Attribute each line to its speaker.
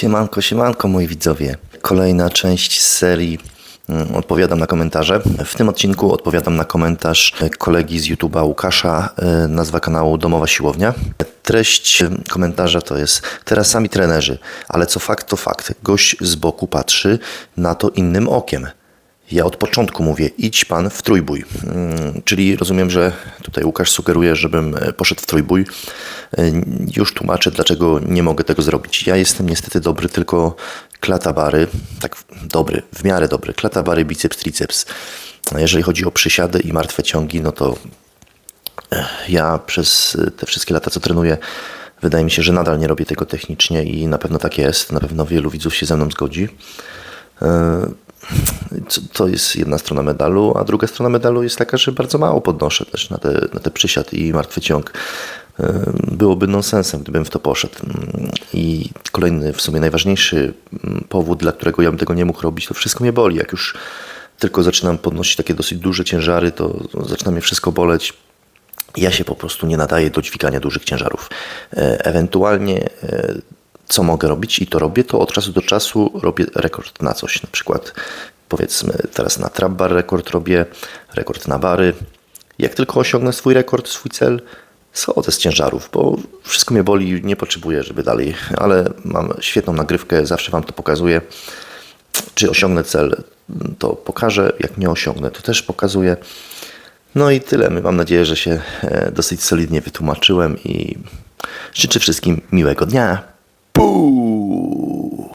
Speaker 1: Siemanko, siemanko moi widzowie. Kolejna część serii mm, Odpowiadam na komentarze. W tym odcinku odpowiadam na komentarz kolegi z YouTube'a Łukasza, e, nazwa kanału Domowa Siłownia. Treść komentarza to jest teraz sami trenerzy, ale co fakt to fakt. Gość z boku patrzy na to innym okiem. Ja od początku mówię, idź pan w trójbój. Mm, Czyli rozumiem, że tutaj Łukasz sugeruje, żebym e, poszedł w trójbój. E, Już tłumaczę, dlaczego nie mogę tego zrobić. Ja jestem niestety dobry tylko klata bary, tak dobry, w miarę dobry, klata bary, biceps, triceps. Jeżeli chodzi o przysiady i martwe ciągi, no to e, ja przez te wszystkie lata, co trenuję, wydaje mi się, że nadal nie robię tego technicznie i na pewno tak jest. Na pewno wielu widzów się ze mną zgodzi. To jest jedna strona medalu, a druga strona medalu jest taka, że bardzo mało podnoszę też na te, na te przysiad i martwy ciąg. Byłoby nonsensem, gdybym w to poszedł. I kolejny, w sumie najważniejszy powód, dla którego ja bym tego nie mógł robić, to wszystko mnie boli. Jak już tylko zaczynam podnosić takie dosyć duże ciężary, to zaczyna mnie wszystko boleć. Ja się po prostu nie nadaję do dźwigania dużych ciężarów. E, Ewentualnie e, co mogę robić i to robię, to od czasu do czasu robię rekord na coś. Na przykład powiedzmy teraz na trap bar rekord robię, rekord na bary. Jak tylko osiągnę swój rekord, swój cel, schodzę z ciężarów, bo wszystko mnie boli, nie potrzebuję, żeby dalej, ale mam świetną nagrywkę, zawsze Wam to pokazuję. Czy osiągnę cel, to pokażę, jak nie osiągnę, to też pokazuję. No i tyle. Mam nadzieję, że się e, dosyć solidnie wytłumaczyłem i życzę wszystkim miłego dnia. Puu!